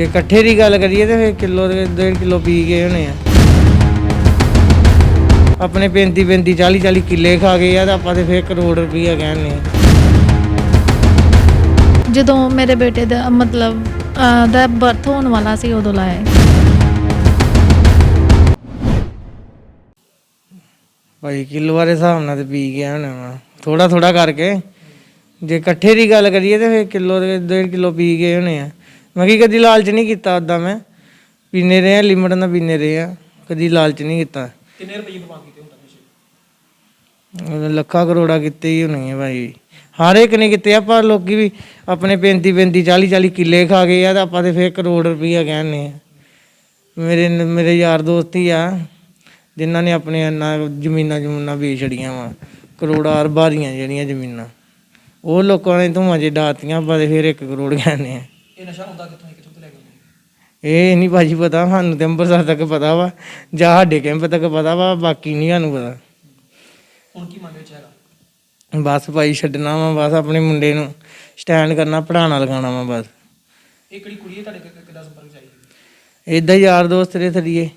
ਜੇ ਇਕੱਠੇ ਦੀ ਗੱਲ ਕਰੀਏ ਤੇ ਫਿਰ ਕਿਲੋ ਦੇ 1.5 ਕਿਲੋ ਪੀ ਗਏ ਹੋਣੇ ਆ। ਆਪਣੇ 35 35 40 40 ਕਿੱਲੇ ਖਾ ਗਏ ਆ ਤਾਂ ਆਪਾਂ ਤੇ ਫਿਰ ਕਰੋੜ ਰੁਪਈਆ ਕਹਿੰਨੇ ਜਦੋਂ ਮੇਰੇ ਬੇਟੇ ਦਾ ਮਤਲਬ ਦਾ ਬਰਥ ਹੋਣ ਵਾਲਾ ਸੀ ਉਦੋਂ ਲਾਇਆ। ਭਾਈ ਕਿਲੋ ਵਾਲੇ ਹਿਸਾਬ ਨਾਲ ਤੇ ਪੀ ਗਿਆ ਹੋਣਾ ਵਾ। ਥੋੜਾ ਥੋੜਾ ਕਰਕੇ। ਜੇ ਇਕੱਠੇ ਦੀ ਗੱਲ ਕਰੀਏ ਤੇ ਫਿਰ ਕਿਲੋ ਦੇ 1.5 ਕਿਲੋ ਪੀ ਗਏ ਹੋਣੇ ਆ। ਮੈਂ ਕੀ ਕਦੀ ਲਾਲਚ ਨਹੀਂ ਕੀਤਾ ਉਦਾਂ ਮੈਂ। ਪੀਨੇ ਰਹੇ ਆ ਲਿਮਟ ਨਾਲ ਪੀਨੇ ਰਹੇ ਆ। ਕਦੀ ਲਾਲਚ ਨਹੀਂ ਕੀਤਾ। ਕਿੰਨੇ ਰੁਪਏ ਦਿਮਾਗ ਕੀਤੇ ਹੁੰਦਾ ਨਸ਼ੇ ਲੱਖਾਂ ਕਰੋੜਾ ਕੀਤੇ ਹੀ ਹੋਣੇ ਆ ਭਾਈ। ਹਰ ਇੱਕ ਨੇ ਕੀਤੇ ਆ ਪਰ ਲੋਕੀ ਵੀ ਆਪਣੇ 35 35 40 40 ਕਿੱਲੇ ਖਾ ਗਏ ਆ ਤਾਂ ਆਪਾਂ ਤੇ ਫਿਰ ਕਰੋੜ ਰੁਪਈਆ ਕਹਿੰਨੇ ਆ। ਮੇਰੇ ਮੇਰੇ ਯਾਰ ਦੋਸਤ ਹੀ ਆ ਜਿਨ੍ਹਾਂ ਨੇ ਆਪਣੇ ਇੰਨਾ ਜ਼ਮੀਨਾਂ ਜਮੂਨਾਂ ਵੇਚ ਛੜੀਆਂ ਵਾ। ਕਰੋੜਾਂ ਅਰਬਾਂ ਦੀਆਂ ਜਿਹੜੀਆਂ ਜ਼ਮੀਨਾਂ। ਉਹ ਲੋਕਾਂ ਨੇ ਧੂਆਂ ਜੇ ਡਾਤੀਆਂ ਤੇ ਫਿਰ 1 ਕਰੋੜ ਕਹਿੰਨੇ ਆ। ਇਹ ਨਸ਼ਾ ਹੁੰਦਾ ਕਿੱਥੋਂ ਹੈ ਕਿੱਥੋਂ ਤੋਂ ਲੈ ਕੇ ਆਉਂਦੇ ਇਹ ਨਹੀਂ ਭਾਜੀ ਪਤਾ ਸਾਨੂੰ ਤੇ ਅੰਮ੍ਰਿਤਸਰ ਤੱਕ ਪਤਾ ਵਾ ਜਾਂ ਸਾਡੇ ਕੈਂਪ ਤੱਕ ਪਤਾ ਵਾ ਬਾਕੀ ਨਹੀਂ ਸਾਨੂੰ ਪਤਾ। ਹੁਣ ਕੀ ਮੰਗ ਵਿੱਚ ਹੈਗਾ ਬਸ ਭਾਈ ਛੱਡਣਾ ਵਾ ਬਸ ਆਪਣੇ ਮੁੰਡੇ ਨੂੰ ਸਟੈਂਡ ਕਰਨਾ ਪੜਾਉਣਾ ਲਗਾਉਣਾ ਵਾ ਬਸ। ਇਹ ਕਿਹੜੀ ਕੁੜੀ ਹੈ ਤੁਹਾਡੇ ਕਿ- ਕਿੱਦਾਂ ਸੰਪਰਕ ਚ ਆਈ ਇਦਾਂ ਯਾਰ ਦੋਸਤ ਦੇ ਥਰੀਏ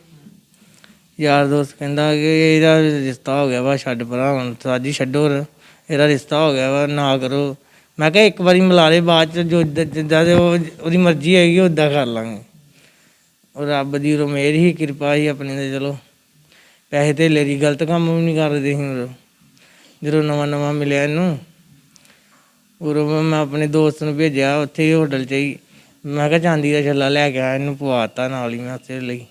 ਯਾਰ ਦੋਸਤ ਕਹਿੰਦਾ ਕਿ ਇਹਦਾ ਰਿਸ਼ਤਾ ਹੋ ਗਿਆ ਵਾ ਛੱਡ ਭਰਾ ਹੁਣ ਸਾਜੀ ਛੱਡੋ ਰ- ਇਹਦਾ ਰਿਸ਼ਤਾ ਹੋ ਗਿਆ ਵਾ ਨਾ ਕਰੋ। ਮੈਂ ਕਿਹਾ ਇੱਕ ਵਾਰੀ ਮਿਲਾ ਲੈ ਬਾਅਦ ਚ ਜੋ ਜਿੱਦਾਂ- ਦੇ ਉਹ ਉਹਦੀ ਮਰਜ਼ੀ ਹੈਗੀ ਉਦਾਂ ਕਰ ਲਾਂਗੇ। ਉਹ ਰੱਬ ਦੀ ਰੋ ਮੇਰ ਹੀ ਕਿਰਪਾ ਹੀ ਆਪਣੀ ਤੇ ਚਲੋ। ਪੈਸੇ ਧੇਲੇ ਦੀ ਗਲਤ ਕੰਮ ਵੀ ਨਹੀਂ ਕਰਦੇ ਸੀ ਉਦੋਂ ਜਦੋਂ ਨਵਾਂ ਨਵਾਂ ਮਿਲਿਆ ਇਹਨੂੰ ਉਦੋਂ ਮੈਂ ਆਪਣੇ ਦੋਸਤ ਨੂੰ ਭੇਜਿਆ ਉੱਥੇ ਹੀ ਹੋਟਲ 'ਚ ਹੀ। ਮੈਂ ਕਿਹਾ ਚਾਂਦੀ ਦਾ ਛੱਲਾ ਲੈ ਕੇ ਆਇਆ ਇਹਨੂੰ ਪਵਾਤਾ ਨਾਲ ਹੀ ਮੈਂ ਉਸੇ ਲਈ।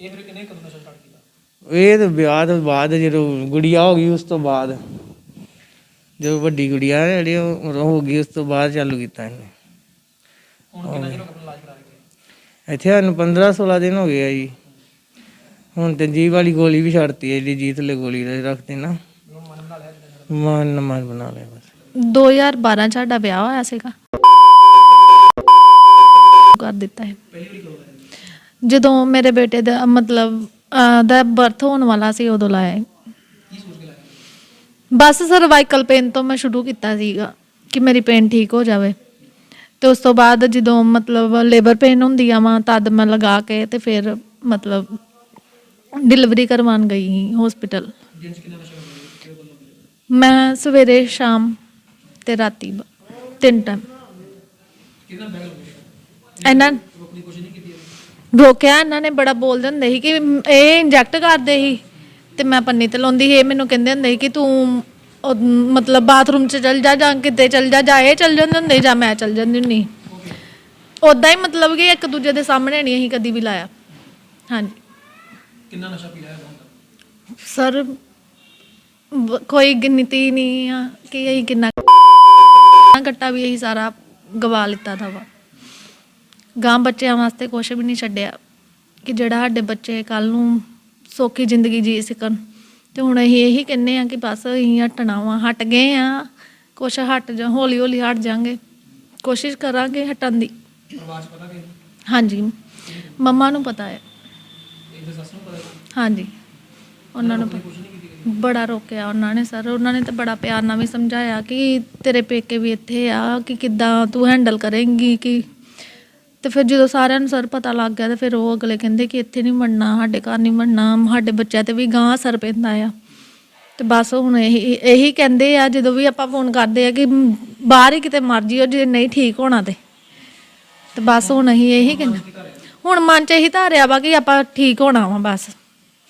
ਇਹ ਫਿਰ ਕਿੰਨੇ ਕਦੋਂ ਨਸ਼ਾ ਸਟਾਰਟ ਕੀਤਾ? ਇਹ ਤਾਂ ਵਿਆਹ ਤੋਂ ਬਾਅਦ ਜਦੋਂ ਗੁੜੀਆ ਹੋ ਗਈ ਉਸ ਤੋਂ ਬਾਅਦ। ਜਦੋਂ ਵੱਡੀ ਗੁੜੀਆ ਜਿਹੜੀ ਉਹ ਉਦੋਂ ਹੋ ਗਈ ਉਸ ਤੋਂ ਬਾਅਦ ਚਾਲੂ ਕੀਤਾ ਇਹਨੇ। ਹੁਣ ਕਿੰਨਾ ਚਿਰ ਹੋ ਗਿਆ ਆਪਣਾ ਇਲਾਜ ਕਰਾ ਕੇ? ਇੱਥੇ ਸਾਨੂੰ 15 16 ਦਿਨ ਹੋ ਗਏ ਆ ਜੀ। ਹੁਣ ਤੇ ਜੀਵ ਵਾਲੀ ਗੋਲੀ ਵੀ ਛੱਡਤੀ ਹੈ ਜਿਹੜੀ ਜੀਤ ਲੈ ਗੋਲੀ ਦਾ ਰੱਖਦੇ ਨਾ। ਹੁਣ ਮਨ ਬਣਾ ਲਿਆ ਜਿੱਦਾਂ ਮਨ ਮਨ ਬਣਾ ਲਿਆ ਬਸ। 2012 ਚ ਸਾਡਾ ਵਿਆਹ ਹੋਇਆ ਸੀਗਾ। ਕਰ ਦਿੱਤਾ ਹੈ ਪਹਿਲੀ ਵਾਰੀ ਜਦੋਂ ਮੇਰੇ ਬੇਟੇ ਦਾ ਮਤਲਬ ਅਹ, ਦਾ ਬਰਥ ਹੋਣ ਵਾਲਾ ਸੀ ਉਦੋਂ ਲਾਇਆ। ਬਸ ਸਰਵਾਈਕਲ ਪੇਨ ਤੋਂ ਮੈਂ ਸ਼ੁਰੂ ਕੀਤਾ ਸੀਗਾ ਕਿ ਮੇਰੀ ਪੇਨ ਠੀਕ ਹੋ ਜਾਵੇ। ਤੇ ਉਸ ਤੋਂ ਬਾਅਦ ਜਦੋਂ ਮਤਲਬ ਲੇਬਰ ਪੇਨ ਹੁੰਦੀ ਆ ਵਾ ਤਦ ਮੈਂ ਲਗਾ ਕੇ ਤੇ ਫਿਰ ਮਤਲਬ ਡਿਲੀਵਰੀ ਕਰਵਾਉਣ ਗਈ ਹਸਪੀਟਲ ਮੈਂ ਸਵੇਰੇ ਸ਼ਾਮ ਤੇ ਰਾਤੀ ਬ- ਤਿੰਨ ਟਾਈਮ ਇਹਨਾਂ? ਰੋਕਿਆ ਇਹਨਾਂ ਨੇ ਬੜਾ ਬੋਲਦੇ ਹੁੰਦੇ ਸੀ ਕਿ ਇਹ ਇੰਜੈਕਟ ਕਰਦੇ ਸੀ। ਤੇ ਮੈਂ ਪੰਨੀ ਤੇ ਲਾਉਂਦੀ ਇਹ ਮੈਨੂੰ ਕਹਿੰਦੇ ਹੁੰਦੇ ਸੀ ਕਿ ਤੂੰ ਉਹ ਮਤਲਬ ਬਾਥਰੂਮ 'ਚ ਚਲ ਜਾ ਜਾਂ ਕਿਤੇ ਚਲ ਜਾ ਜਾਂ ਇਹ ਚਲ ਜਾਂਦੇ ਹੁੰਦੇ ਜਾਂ ਮੈਂ ਚਲ ਜਾਂਦੀ ਹੁੰਦੀ ਉਦਾਂ ਹੀ ਮਤਲਬ ਕਿ ਇੱਕ ਦੂਜੇ ਦੇ ਸਾਹਮਣੇ ਨਹੀਂ ਅਸੀਂ ਕਦੀ ਵੀ ਲਾਇਆ। ਹਾਂਜੀ। ਕਿੰਨਾ ਨਸ਼ਾ ਪੀ ਲਿਆ ਸਰ ਕੋਈ ਗਿਣਤੀ ਨਹੀਂ ਆ ਕਿ ਅਸੀਂ ਕਿੰਨਾ ਘੱਟਾ ਵੀ ਅਸੀਂ ਸਾਰਾ ਗਵਾ ਲਿੱਤਾ ਦਾ ਵਾ। ਗਾਂ ਬੱਚਿਆਂ ਵਾਸਤੇ ਕੁਝ ਵੀ ਨਹੀਂ ਛੱਡਿਆ ਕਿ ਜਿਹੜਾ ਸਾਡੇ ਬੱਚੇ ਕੱਲ ਨੂੰ ਸੌਖੀ ਜ਼ਿੰਦਗੀ ਜੀ ਸਕਣ। ਤੇ ਹੁਣ ਅਸੀਂ ਇਹੀ ਕਹਿੰਨੇ ਆ ਕਿ ਬਸ ਅਸੀਂ ਹਟਣਾ ਵਾ ਹਟ ਗਏ ਆ ਕੁਛ ਹਟ ਜਾ ਹੌਲੀ ਹੌਲੀ ਹਟ ਜਾਾਂਗੇ। ਕੋਸ਼ਿਸ਼ ਕਰਾਂਗੇ ਹਟਣ ਦੀ। ਪਤਾ ਹਾਂਜੀ। ਮੰਮਾ ਨੂੰ ਪਤਾ ਹੈ। ਇਹਦੇ ਸੱਸ ਨੂੰ ਪਤਾ ਕਿ ਹਾਂਜੀ। ਉਹਨਾਂ ਨੂੰ? ਬੜਾ ਰੋਕਿਆ ਉਹਨਾਂ ਨੇ ਸਰ। ਉਹਨਾਂ ਨੇ ਤਾਂ ਬੜਾ ਪਿਆਰ ਨਾਲ ਵੀ ਸਮਝਾਇਆ ਕਿ ਤੇਰੇ ਪੇਕੇ ਵੀ ਇੱਥੇ ਆ ਕਿ ਕਿੱਦਾਂ ਤੂੰ ਹੈਂਡਲ ਕਰੇਂਗੀ ਕਿ ਤੇ ਫਿਰ ਜਦੋਂ ਸਾਰਿਆਂ ਨੂੰ ਸਰ ਪਤਾ ਲੱਗ ਗਿਆ ਤੇ ਫਿਰ ਉਹ ਅਗਲੇ ਕਹਿੰਦੇ ਕਿ ਇੱਥੇ ਨਹੀਂ ਮੰਨਣਾ ਸਾਡੇ ਘਰ ਨਹੀਂ ਮੰਨਣਾ ਸਾਡੇ ਬੱਚਿਆਂ ਤੇ ਵੀ ਗਾਂ ਅਸਰ ਪੈਂਦਾ ਆ। ਤੇ ਬਸ ਹੁਣ ਇਹੀ ਇਹੀ ਕਹਿੰਦੇ ਆ, ਜਦੋਂ ਵੀ ਆਪਾਂ ਫੋਨ ਕਰਦੇ ਆ ਕਿ ਬਾਹਰ ਹੀ ਕਿਤੇ ਮਰਜ਼ੀ ਜਿਓ, ਜੇ ਨਹੀਂ ਠੀਕ ਹੋਣਾ ਤੇ। ਤੇ ਬਸ ਹੁਣ ਅਸੀਂ ਇਹੀ ਕਹਿੰਦੇ ਹੁਣ ਮਨ ਚ ਇਹੀ ਧਾਰਿਆ ਵਾ ਕਿ ਆਪਾਂ ਠੀਕ ਹੋਣਾ ਵਾ ਬਸ।